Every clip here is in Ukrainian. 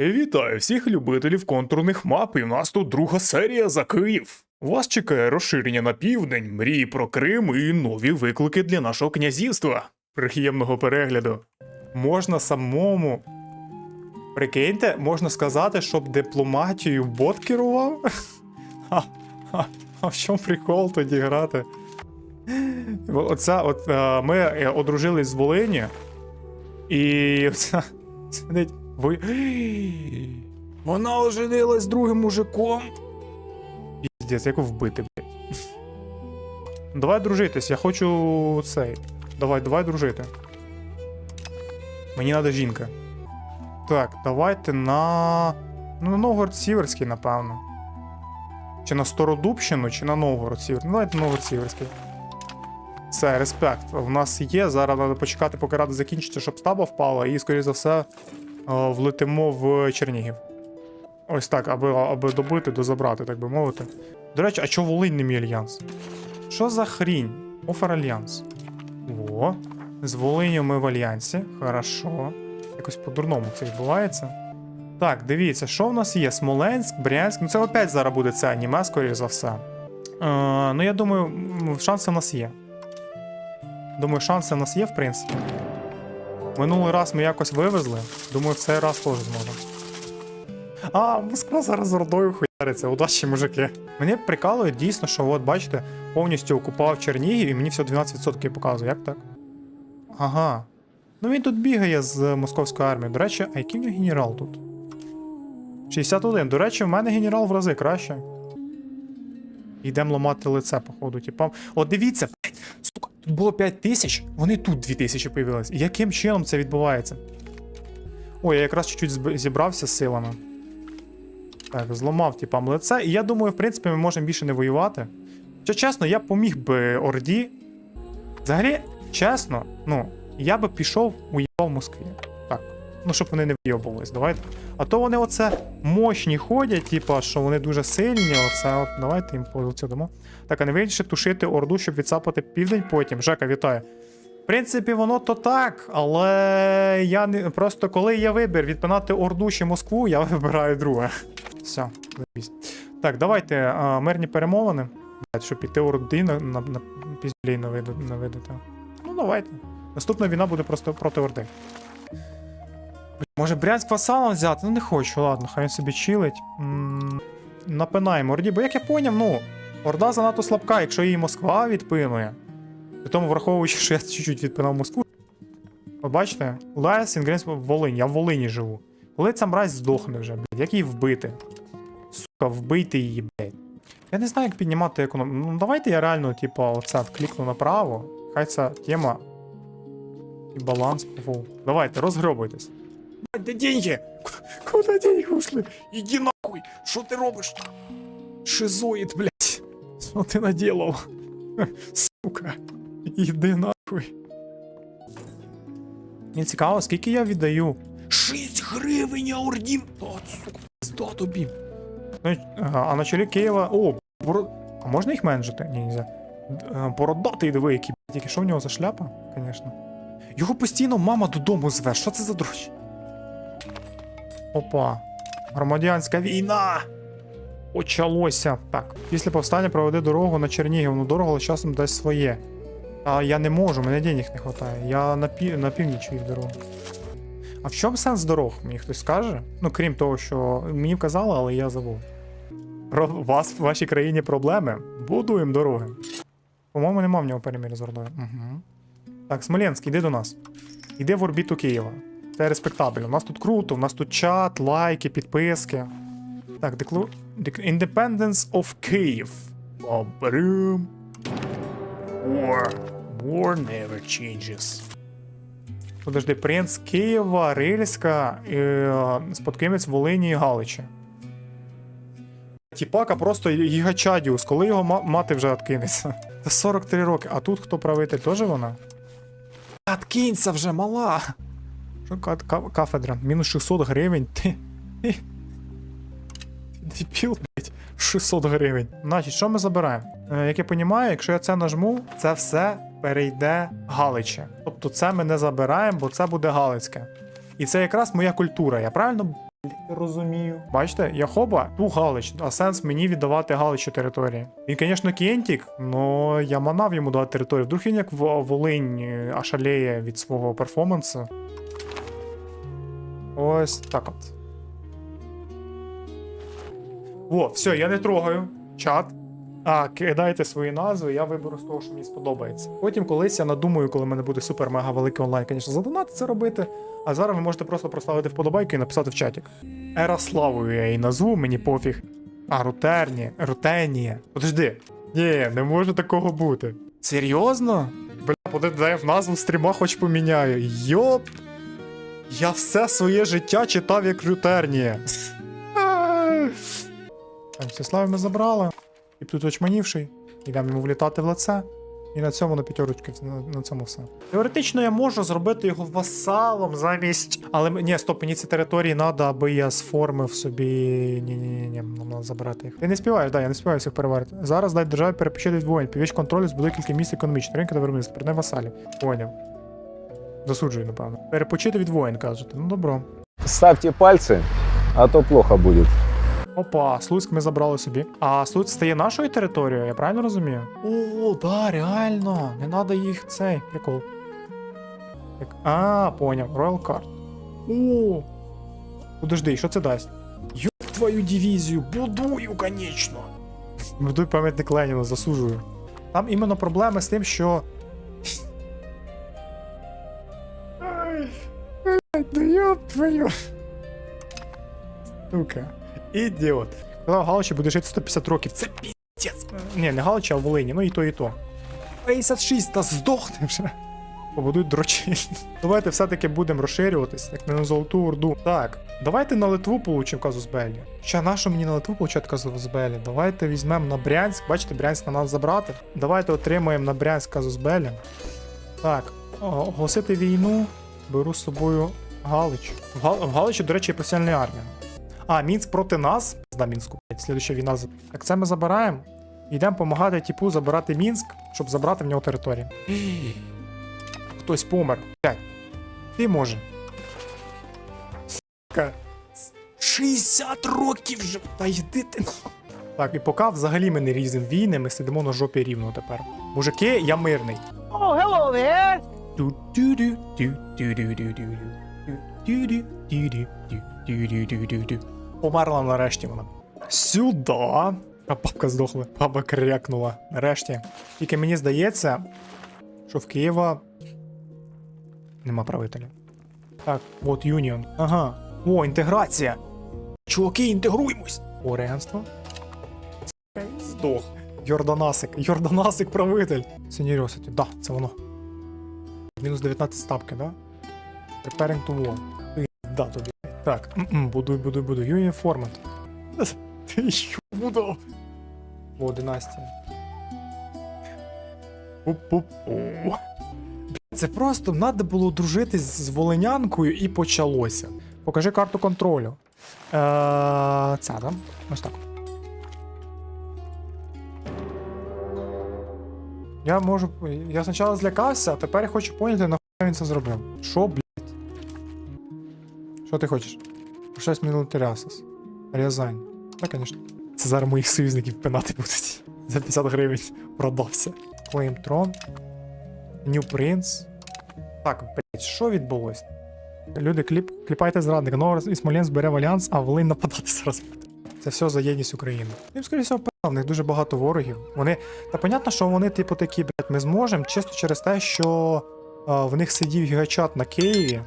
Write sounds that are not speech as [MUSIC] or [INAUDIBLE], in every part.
Вітаю всіх любителів контурних мап, і у нас тут друга серія за Київ. Вас чекає розширення на південь, мрії про Крим і нові виклики для нашого князівства. Приємного перегляду. Можна самому. Прикиньте, можна сказати, щоб дипломатію бот керував? [LAUGHS] А, а, а в чому прикол тоді грати? Оця, от, е, ми е, одружились з Волині, і [LAUGHS] оця. Ви... Вона оженилась з другим мужиком. Піздець, як вбити, блядь. Давай дружитись, я хочу цей. Давай, давай дружити. Мені треба жінка. Так, давайте на. Ну, на Новгород Сіверський, напевно. Чи на Стародубщину, чи на Новгород Сіверський. Ну, давайте Новгород Сіверський. Все, респект. В нас є. Зараз треба почекати, поки рада закінчиться, щоб стаба впала, і, скоріше за все, влетимо в Чернігів. Ось так, аби, аби добити, дозабрати, так би мовити. До речі, а чого Волинь не мій альянс? Що за хрінь? Офер альянс. О, з Волиню ми в альянсі. Хорошо. Якось по-дурному це відбувається. Так, дивіться, що в нас є? Смоленськ, Брянськ. Ну це опять зараз буде це аніме, скоріш за все. Е, ну, я думаю, шанси в нас є. Думаю, шанси в нас є, в принципі. Минулий раз ми якось вивезли. Думаю, в цей раз теж зможемо. А, Москва зараз з ордою хуяриться, удачі, мужики. Мені прикалує дійсно, що от бачите, повністю окупував Чернігів і мені всього 12% показує. Як так? Ага. Ну він тут бігає з московської армії. До речі, а який в нього генерал тут? 61. До речі, в мене генерал в рази краще. Йдемо ламати лице, походу, типам. От дивіться, блядь, сука, тут було 5 тисяч, вони тут 2 тисячі появились. Яким чином це відбувається? Ой, я якраз чуть-чуть зібрався з силами. Так, зламав тіпам лице. І я думаю, в принципі, ми можемо більше не воювати. Що чесно, я поміг би Орді. Взагалі, чесно, ну, я би пішов уїбав Москві. Ну, щоб вони не вйобувались, давайте. А то вони оце мощні ходять, типа, що вони дуже сильні. Оце от давайте їм по дамо. Так, а не вирішить тушити Орду, щоб відцапати південь потім. Жека, вітаю. В принципі, воно то так, але я не просто коли є вибір відпинати Орду чи Москву, я [LAUGHS] вибираю друге. Все, заебісь. Так, давайте а, мирні перемовини. Щоб піти Орди на, на, на навиду- навидати. Ну, давайте. Наступна війна буде просто проти Орди. Може Брянськ васалом взяти? Ну не хочу, ладно, хай він собі чилить. Напинаємо Орді, бо як я поняв, ну, Орда занадто слабка, якщо її Москва відпинує. При тому, враховуючи, що я чуть-чуть відпинав Москву. От бачите, Лес Інгрес в Волині, я в Волині живу. Коли ця мразь здохне вже, блядь, як її вбити? Сука, вбийте її, блядь. Я не знаю, як піднімати економіку. Ну давайте я реально, типа, оце клікну направо. Хай ця тема. І баланс. Давайте, розгробуйтесь. Де деньги? Куда деньги ушли? Іди нахуй! Що ти робиш? Шизоїд, блядь. Що ти наделав? Сука. Іди нахуй. Мені цікаво, скільки я віддаю? 6 гривень я ордів. От, сука, пизда тобі. Ну, а на чолі Києва. О, боро... А можна їх меншити? Ні, нельзя. Бородатий диви, який, блядь, що в нього за шляпа, звісно. Його постійно мама додому зве. Що це за дрочь? Опа. Громадянська війна. Почалося. Так. Після повстання проведи дорогу на Чернігів. Ну дорого, але часом дасть своє. А я не можу, мене денег не вистачає. Я на, пів... на північ їх дорогу. А в чому сенс дорог? Мені хтось скаже? Ну, крім того, що мені вказали, але я забув. Про вас в вашій країні проблеми. Будуємо дороги. По-моєму, нема в нього перемір'я з Ордою. Угу. Так, Смоленськ, іди до нас. Іди в орбіту Києва. Це респектабельно. У нас тут круто, у нас тут чат, лайки, підписки. Так, деклу... дек- Independence of Kyiv. War. War never changes. Подожди, принц Києва, Рильська, е, спадкоємець Волині і Галичі. Тіпака просто гігачадіус, коли його мати вже откинеться. Це 43 роки, а тут хто правитель, теж вона? Откинься вже, мала! Що ка- кафедра? Мінус 600 гривень. Ти. Дебіл, блядь. 600 гривень. Значить, що ми забираємо? Е, як я розумію, якщо я це нажму, це все перейде Галиче. Тобто це ми не забираємо, бо це буде Галицьке. І це якраз моя культура. Я правильно розумію. Бачите, я хоба, ту Галич, а сенс мені віддавати Галичу території. Він, звісно, кентік, але я манав йому дати територію. Вдруг він як Волинь е, ошалеє від свого перформансу. Ось так от. О, все, я не трогаю. Чат. А, кидайте свої назви, я виберу з того, що мені сподобається. Потім колись я надумаю, коли в мене буде супер-мега великий онлайн, звісно, задонати це робити. А зараз ви можете просто проставити вподобайку і написати в чатик. Ераславою я її назву, мені пофіг. А, Рутерні, Рутенія. Подожди. Ні, не може такого бути. Серйозно? Бля, я в назву стріма хоч поміняю. Йоп. Я все своє життя читав як Рутернія. Так, Всеславі ми забрали. І тут очманівший. Йдемо йому влітати в лице. І на цьому на п'ятерочки, на, на цьому все. Теоретично я можу зробити його васалом замість. Але ні, стоп, мені ці території треба, аби я сформив собі. Ні, ні, ні, ні, нам треба забрати їх. Ти не співаєш, да, я не співаю всіх переварити. Зараз дай державі перепочити воїн. Півіч контролю збудує кілька місць економічно. Ринки та виробництва. Передай васалів. Поняв. Засуджую, напевно. Перепочити від воїн, кажете. Ну добро. Ставьте пальцы, а то плохо будет. Опа, Слуцьк ми забрали собі. А Слуцьк стає нашою територією, я правильно розумію? О, да, реально. Не треба їх цей прикол. Як... А, поняв. Royal Card. О. Подожди, що це дасть? Йоп твою дивізію, будую, конечно. Будуй пам'ятник Леніну, засуджую. Там іменно проблеми з тим, що. Твою. Сука. Ідіот. Казав, Галичі буде жити 150 років. Це піздець. Ні, не Галичі, а Волині, ну і то, і то. 56, та здохне вже. Побудують дрочі. Давайте все-таки будемо розширюватись, як на Золоту Орду. Так, давайте на Литву получимо казус Белі. Ще на що мені на Литву получати казус Белі? Давайте візьмемо на Брянськ. Бачите, Брянськ на нас забрати. Давайте отримаємо на Брянськ казус Белі. Так, оголосити війну. Беру з собою Галич. В, Гал... в Галичі, до речі, є професіональна армія. А, Мінськ проти нас. Зда Мінську. Слідуща війна. Так це ми забираємо. Йдемо допомагати типу забирати Мінськ, щоб забрати в нього територію. [GASPS] Хтось помер. Ти може. Сука. 60 років вже. Та йди ти. Так, і поки взагалі ми не різем війни, ми сидимо на жопі рівно тепер. Мужики, я мирний. Oh, hello there. Померла нарешті вона. Сюда. А папка здохла. Папа крякнула. Нарешті. Тільки мені здається, що в Києва нема правителя. Так, от Юніон. Ага. О, інтеграція. Чуваки, інтегруємось. О, регенство. Здох. Йорданасик. Йорданасик правитель. Сеніріоситі. Да, це воно. Мінус 19 ставки, да? Preparing to war. Да, тобі. Так, будуй, будуй, будуй. Union format. [LAUGHS] Ти що буду? О, династія. Це просто треба було дружити з волинянкою і почалося. Покажи карту контролю. Е, Ця, да? Ось так. Я можу. Я спочатку злякався, а тепер я хочу поняти, нахуй він це зробив. Що, блядь? Що ти хочеш? Щось Мілітаріасис. Рязань. Так, звісно. Це зараз моїх союзників пинати будуть. За 50 гривень продався. Claim Throne. New Prince. Так, блять, що відбулось? Люди, кліп, кліпайте зрадника. Новий і Смоленськ бере в альянс, а Волинь нападати зараз. Це все за єдність України. Їм, скоріше всього, в них дуже багато ворогів. Вони. Та понятно, що вони, типу, такі, блядь, ми зможемо, чисто через те, що а, в них сидів гігачат на Києві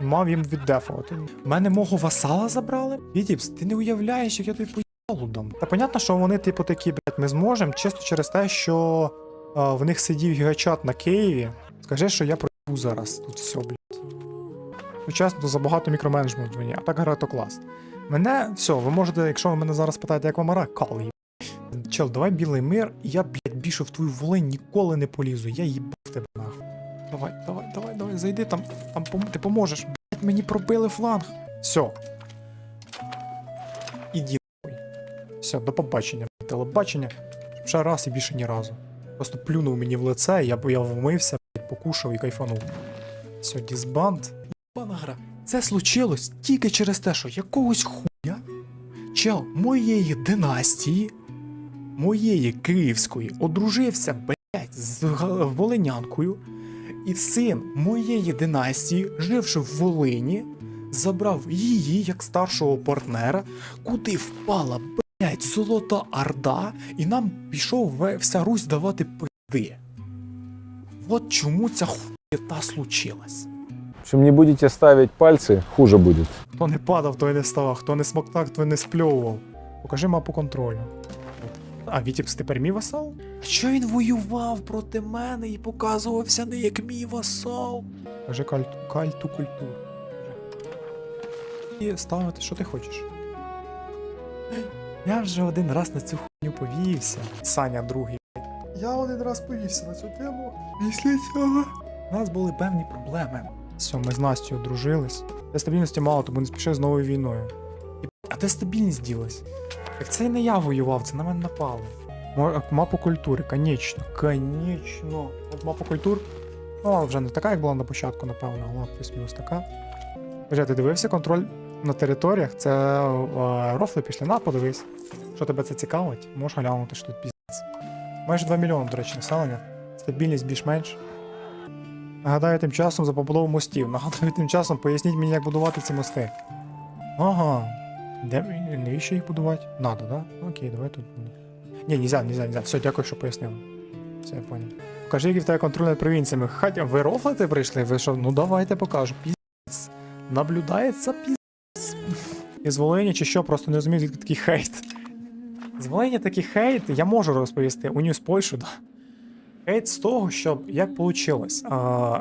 мав їм віддефувати. Мене мого васала забрали? Вітіпс, ти не уявляєш, як я тобі поїбалу дам. Та понятно, що вони, типу, такі, блядь, ми зможемо, чисто через те, що а, в них сидів гігачат на Києві. Скажи, що я проїбу зараз тут все, блядь. Сучасно забагато мікроменеджменту мені, а так гра то клас. Мене, все, ви можете, якщо ви мене зараз питаєте, як вам гра, кал їб. Чел, давай білий мир, і я, блядь, більше в твою волень ніколи не полізу. Я їбав тебе нахуй. Давай, давай, давай, давай, зайди там, там пом- ти поможеш. Блядь, мені пробили фланг. Все. Іди нахуй. Все, до побачення, телебачення. Ще раз і більше ні разу. Просто плюнув мені в лице, я, я вмився, блядь, покушав і кайфанув. Все, дізбанд. Єбана гра. Це случилось тільки через те, що якогось хуя чел моєї династії, моєї київської, одружився, блять, з волинянкою, і син моєї династії, живши в Волині, забрав її як старшого партнера, куди впала, блять, золота орда, і нам пішов вся Русь давати пизди. От чому ця хуєта случилась. Общем, не будете ставить пальцы, хуже будет. Хто не падав, той не ставав, хто не смоктав, той не спльовував. Покажи мапу контролю. А Вітіпс тепер мій васал? А що він воював проти мене і показувався не як мій васал? Кажи кальту, кальту культуру. І ставити, що ти хочеш. Я вже один раз на цю хуйню повівся. Саня другий. Я один раз повівся на цю тему. Після цього. У нас були певні проблеми. Все, ми з Настю одружились. Де стабільності мало, тому не спішив з новою війною. А де стабільність ділась? Так це не я воював, це на мене напали. Мапу культури, конечно, конечно. От мапа культур. Ну, вже не така, як була на початку, напевно, але плюс-мінус така. Вже ти дивився контроль на територіях? Це е, рофли пішли на, подивись. Що тебе це цікавить? Можеш глянути, що тут піздець. Майже 2 мільйони, до речі, населення. Стабільність більш-менш. Нагадаю тим часом за побудову мостів. Нагадаю тим часом, поясніть мені, як будувати ці мости. Ага. Де навіщо їх будувати? Надо, да? Окей, давай тут. будемо. Ні, нельзя, нельзя, нельзя. Все, дякую, що пояснили. Все, я понял. Покажи, який в тебе контроль над провінціями. Хатя, ви рофлити прийшли? Ви що? Ну давайте покажу. Піздець. Наблюдається піздець. Із Волині чи що, просто не розумію, звідки такий хейт. З Волині такий хейт, я можу розповісти. Уніс Польщу, да. Хейт з того, що як вийшло.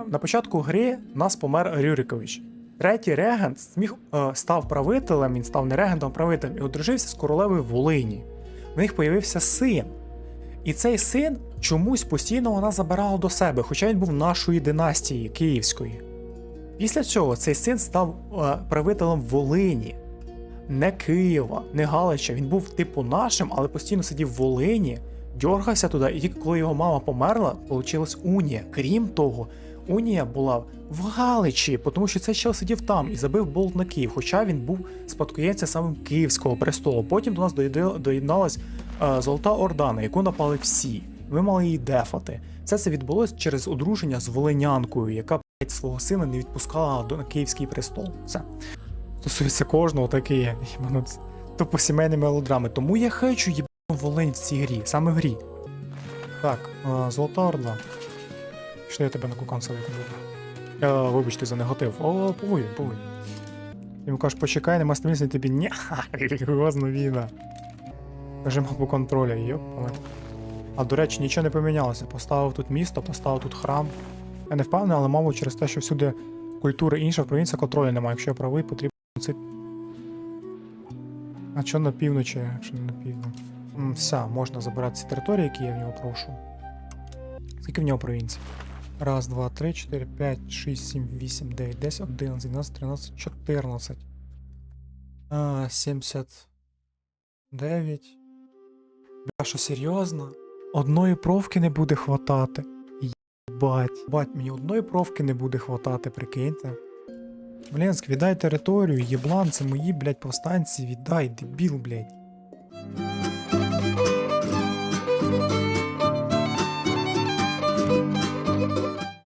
На початку гри нас помер Рюрикович. Третій регент зміг е, став правителем, він став не регентом, а правителем і одружився з королевою Волині. В них появився син. І цей син чомусь постійно вона забирала до себе, хоча він був нашої династії київської. Після цього цей син став е, правителем Волині, не Києва, не Галича. Він був типу нашим, але постійно сидів в Волині, дьоргався туди, і тільки коли його мама померла, вийшла унія. Крім того, унія була в Галичі, тому що цей чел сидів там і забив болт на Київ, хоча він був спадкоємцем саме Київського престолу. Потім до нас доєдналась е, Золота Орда, на яку напали всі. Ви мали її дефати. Все це відбулось через одруження з волинянкою, яка свого сина не відпускала на Київський престол. Все. Стосується кожного, таке є. Це Тупо сімейні мелодрами. Тому я хочу їбану Волинь в цій грі, саме в грі. Так, е, Золота Орда. Що я тебе на кукан садити? Е, вибачте за негатив. О, повинен, повинен. Йому кажеш, почекай, нема стабільності, тобі ні, релігіозна війна. Кажи мапу контроля, йопали. А до речі, нічого не помінялося. Поставив тут місто, поставив тут храм. Я не впевнений, але, мабуть, через те, що всюди культура інша в провінції контролю немає. Якщо я правий, потрібно це. А що на півночі, якщо не на? М, Все, можна забирати ці території, які я в нього прошу. Скільки в нього провінцій? Раз, два, три, чотири, п'ять, шість, сім, вісім, дев'ять, десять, одинадцять, дванадцять, тринадцять, чотирнадцять. А, сімдесят. Дев'ять. Бля, що серйозно? Одної провки не буде хватати. Єбать. Бать, мені одної провки не буде хватати, прикиньте. Блінськ, віддай територію, єблан, це мої, блядь, повстанці, віддай, дебіл, блядь.